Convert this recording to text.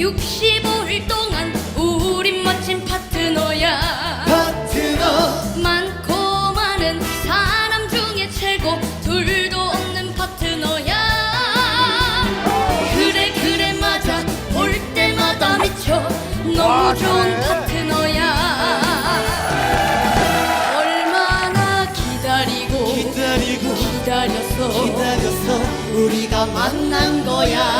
65일 동안 우린 멋진 파트너야. 파트너. 많고 많은 사람 중에 최고 둘도 없는 파트너야. 그래 그래 맞아. 볼 때마다 미쳐. 너무 좋은 파트너야. 얼마나 기다리고 기다리고 기다렸어. 기다렸어. 우리가 만난 거야.